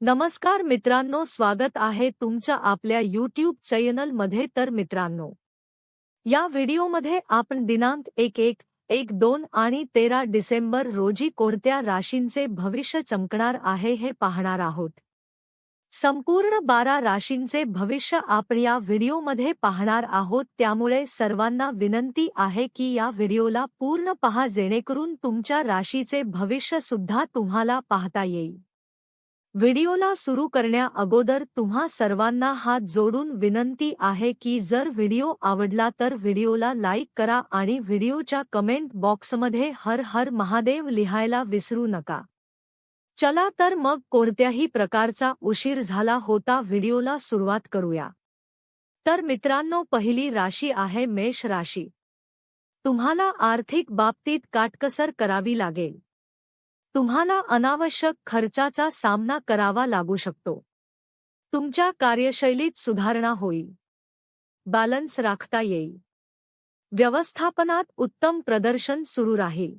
नमस्कार मित्रांनो स्वागत आहे तुमच्या आपल्या यूट्यूब चॅनलमध्ये तर मित्रांनो या व्हिडिओमध्ये आपण दिनांक एक एक एक दोन आणि तेरा डिसेंबर रोजी कोणत्या राशींचे भविष्य चमकणार आहे हे पाहणार आहोत. संपूर्ण बारा राशींचे भविष्य आपण या व्हिडिओमध्ये पाहणार आहोत. त्यामुळे सर्वांना विनंती आहे की या व्हिडिओला पूर्ण पहा जेणेकरून तुमच्या राशीचे भविष्य सुद्धा तुम्हाला पाहता येईल. व्हिडिओला सुरू करण्या अगोदर तुम्हा सर्वांना हात जोडून विनंती आहे की जर व्हिडिओ आवडला तर व्हिडिओला लाईक करा आणि व्हिडिओच्या कमेंट बॉक्समध्ये हर हर महादेव लिहायला विसरू नका. चला तर मग कोणत्याही प्रकारचा उशीर झाला होता व्हिडिओला सुरुवात करूया. तर मित्रांनो पहिली राशी आहे मेष राशी. तुम्हाला आर्थिक बाबतीत काटकसर करावी लागेल. तुम्हाला अनावश्यक खर्चाचा सामना करावा लागू शकतो. तुमच्या कार्यशैलीत सुधारणा होईल. बॅलन्स राखता येईल. व्यवस्थापनात उत्तम प्रदर्शन सुरू राहील.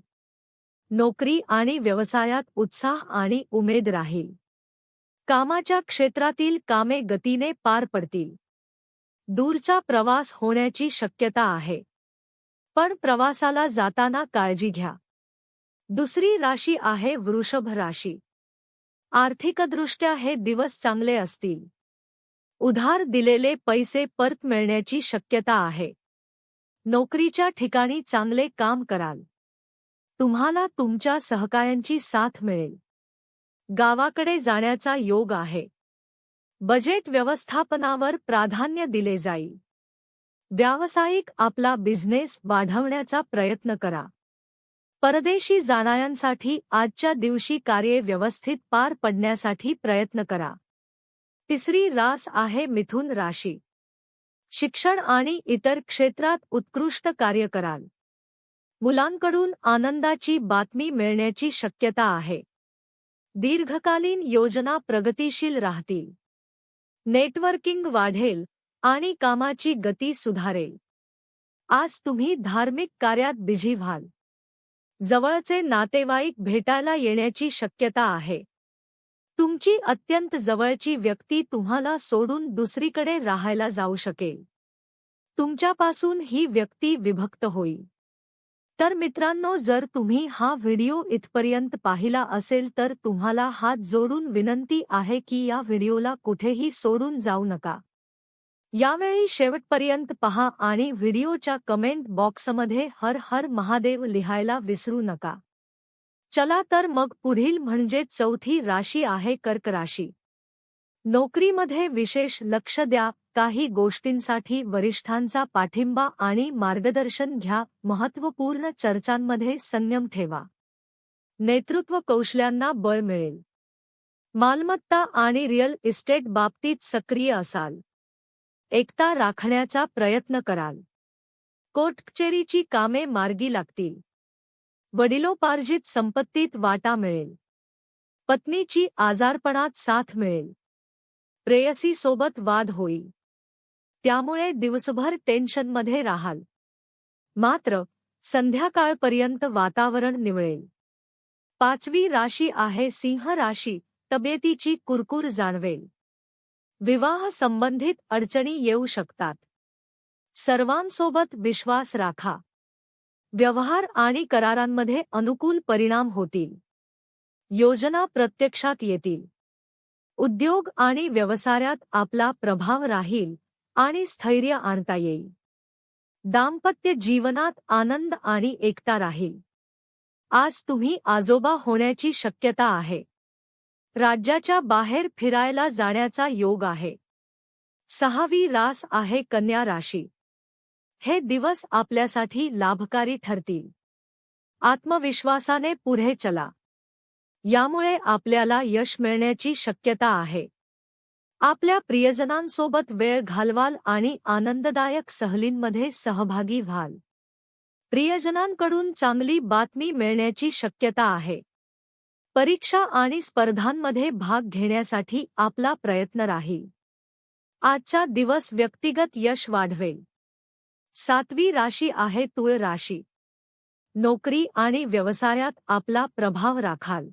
नोकरी आणि व्यवसायात उत्साह आणि उमेद राहील. कामाच्या क्षेत्रातील कामे गतीने पार पडतील. दूरचा प्रवास होण्याची शक्यता आहे. पण प्रवासाला जाताना काळजी घ्या. दुसरी राशी आहे वृषभ राशी. आर्थिकदृष्ट्या हे दिवस चांगले असतील. उधार दिलेले पैसे परत मिळण्याची शक्यता आहे. नोकरीच्या ठिकाणी चांगले काम कराल. तुम्हाला तुमच्या सहकायांची साथ मिळेल. गावाकडे जाण्याचा योग आहे. बजेट व्यवस्थापनावर प्राधान्य दिले जाईल. व्यावसायिक आपला बिझनेस वाढवण्याचा प्रयत्न करा. परदेशी जाणाऱ्यांसाठी आजच्या दिवशी कार्ये व्यवस्थित पार पडण्यासाठी प्रयत्न करा. तिसरी रास आहे मिथुन राशी. शिक्षण आणि इतर क्षेत्रात उत्कृष्ट कार्य कराल. मुलांकडून आनंदाची बातमी मिळण्याची शक्यता आहे. दीर्घकालीन योजना प्रगतीशील राहतील. नेटवर्किंग वाढेल आणि कामाची गती सुधारेल. आज तुम्ही धार्मिक कार्यात बिझी व्हाल. जवळचे नातेवाईक भेटायला येण्याची शक्यता आहे. तुमची अत्यंत जवळची व्यक्ती तुम्हाला सोडून दुसरीकडे राहायला जाऊ शकेल. तुमच्यापासून ही व्यक्ती विभक्त होईल. तर मित्रांनो जर तुम्ही हा व्हिडिओ इथपर्यंत पाहिला असेल तर तुम्हाला हात जोडून विनंती आहे की या व्हिडिओला कुठेही सोडून जाऊ नका. यावेळी शेवटपर्यंत पहा आणि व्हिडिओच्या कमेंट बॉक्समध्ये हर हर महादेव लिहायला विसरू नका. चला तर मग पुढील म्हणजे चौथी राशी आहे कर्क राशी. नोकरीमध्ये विशेष लक्ष द्या काही गोष्टींसाठी वरिष्ठांचा पाठिंबा आणि मार्गदर्शन घ्या महत्त्वपूर्ण चर्चांमध्ये संयम ठेवा. नेतृत्व कौशल्यांना बळ मिळेल. मालमत्ता आणि रिअल इस्टेट बाबतीत सक्रिय असाल. एकता राखण्याचा प्रयत्न कराल. कोटकचेरीची कामे मार्गी लागतील. वडिलोपार्जित संपत्तीत वाटा मिळेल. पत्नीची आजारपणात साथ मिळेल. प्रेयसीसोबत वाद होईल. त्यामुळे दिवसभर टेन्शनमध्ये राहाल. मात्र संध्याकाळपर्यंत वातावरण निवळेल. पाचवी राशी आहे सिंह राशी तब्येतीची कुरकुर जाणवेल. विवाह संबंधित अडचणी येऊ शकतात. सर्वांसोबत विश्वास राखा. व्यवहार आणि करारांमध्ये अनुकूल परिणाम होतील. योजना प्रत्यक्षात येतील. उद्योग आणि व्यवसायात आपला प्रभाव राहील आणि स्थैर्य आणता येईल. दाम्पत्य जीवनात आनंद आणि एकता राहील. आज तुम्ही आजोबा होण्याची शक्यता आहे. राज्याच्या बाहेर फिरायला जाण्याचा योग आहे. सहावी रास आहे कन्या राशी. हे दिवस आपल्यासाठी लाभकारी ठरतील. आत्मविश्वासाने पुढे चला. यामुळे आपल्याला यश मिळण्याची शक्यता आहे. आपल्या प्रियजनांसोबत वेळ घालवाल आणि आनंददायक सहलींमध्ये सहभागी व्हाल. प्रियजनांकडून चांगली बातमी मिळण्याची शक्यता आहे. परीक्षा आणि स्पर्धांमध्ये भाग घेण्यासाठी आपला प्रयत्न राहील. आजचा दिवस व्यक्तिगत यश वाढवेल. सातवी राशी आहे तुळ राशी. नोकरी आणि व्यवसायात आपला प्रभाव राखाल.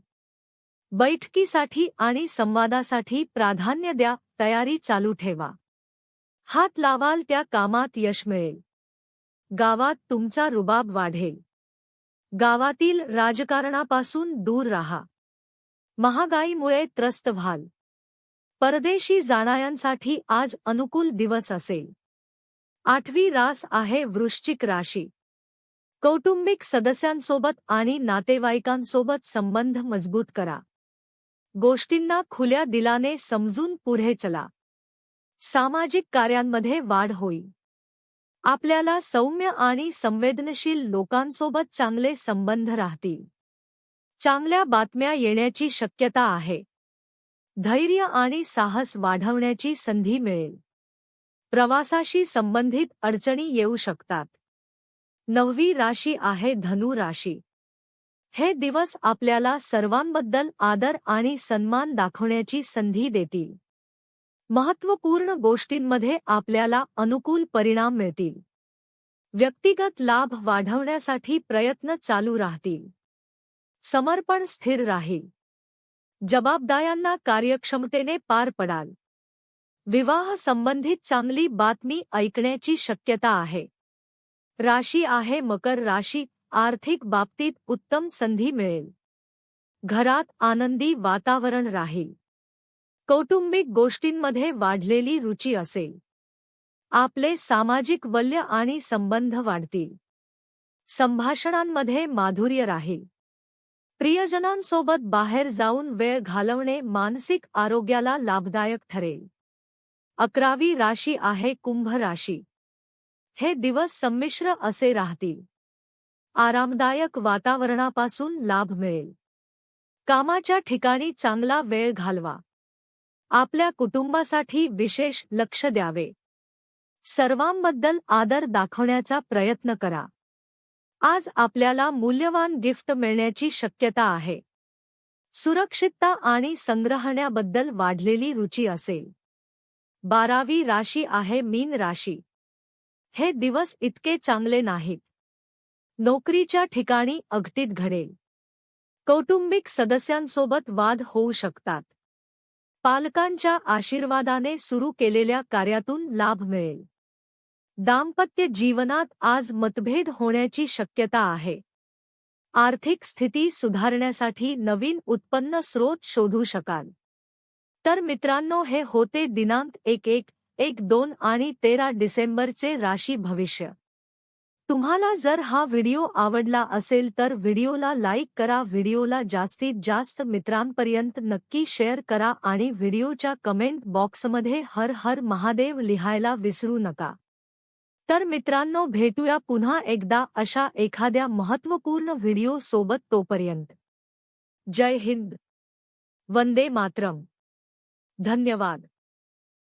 बैठकीसाठी आणि संवादासाठी प्राधान्य द्या तयारी चालू ठेवा. हात लावाल त्या कामात यश मिळेल. गावात तुमचा रुबाब वाढेल. गावातील राजकारणापासून दूर राहा. महागाईमुळे त्रस्त व्हाल. परदेशी जाणाऱ्यांसाठी आज अनुकूल दिवस असेल. आठवी रास आहे वृश्चिक राशी. कौटुंबिक सदस्यांसोबत आणि नातेवाईकांसोबत संबंध मजबूत करा. गोष्टींना खुल्या दिलाने समजून पुढे चला. सामाजिक कार्यांमध्ये वाढ होईल. आपल्याला सौम्य आणि संवेदनशील लोकांसोबत चांगले संबंध राहतील. चांगल्या बातम्या येण्याची शक्यता आहे. धैर्य आणि साहस वाढवण्याची संधी मिळेल. प्रवासाशी संबंधित अडचणी येऊ शकतात. नववी राशी आहे धनु राशी. हे दिवस आपल्याला सर्वांबद्दल आदर आणि सन्मान दाखवण्याची संधी देतील. महत्त्वपूर्ण गोष्टींमध्ये आपल्याला अनुकूल परिणाम मिळतील. व्यक्तिगत लाभ वाढवण्यासाठी प्रयत्न चालू राहतील. समर्पण स्थिर राहील. जबाबदायांना कार्यक्षमतेने पार पडाल. विवाह संबंधित चांगली बातमी ऐकण्याची शक्यता आहे. राशी आहे मकर राशी आर्थिक बाबतीत उत्तम संधी मिळेल. घरात आनंदी वातावरण राहील. कौटुंबिक गोष्टींमध्ये वाढलेली रुची असेल. आपले सामाजिक वल्य आणि संबंध वाढतील. संभाषणांमध्ये माधुर्य राहील. प्रियजनांसोबत बाहेर जाऊन वेळ घालवणे मानसिक आरोग्याला लाभदायक ठरेल. अकरावी राशी आहे कुंभ राशी. हे दिवस संमिश्र असे राहतील. आरामदायक वातावरणापासून लाभ मिळेल. कामाच्या ठिकाणी चांगला वेळ घालवा. आपल्या कुटुंबासाठी विशेष लक्ष द्यावे. सर्वांबद्दल आदर दाखवण्याचा प्रयत्न करा. आज आपल्याला मूल्यवान गिफ्ट मिळण्याची शक्यता आहे. सुरक्षितता आणि संग्रहण्याबद्दल वाढलेली रुची असेल. बारावी राशी आहे मीन राशी. हे दिवस इतके चांगले नाहीत. नोकरीच्या ठिकाणी अगटीत घडेल. कौटुंबिक सदस्यांसोबत वाद होऊ शकतात. पालकांच्या आशीर्वादाने सुरू केलेल्या कार्यातून लाभ मिळेल. दाम्पत्य जीवनात आज मतभेद होण्याची शक्यता आहे. आर्थिक स्थिती सुधारण्यासाठी नवीन उत्पन्न स्रोत शोधू शकाल. तर मित्रांनो हे होते दिनांक एक एक एक दोन आणि तेरा डिसेंबरचे राशी भविष्य. तुम्हाला जर हा व्हिडिओ आवडला असेल तर व्हिडिओला लाईक करा व्हिडिओला जास्तीत जास्त मित्रांपर्यंत नक्की शेअर करा आणि व्हिडिओच्या कमेंट बॉक्समध्ये हर हर महादेव लिहायला विसरू नका. तर मित्रांनो भेटूया पुन्हा एकदा अशा एखाद्या महत्त्वपूर्ण व्हिडिओ सोबत तोपर्यंत. जय हिंद. वंदे मातरम. धन्यवाद.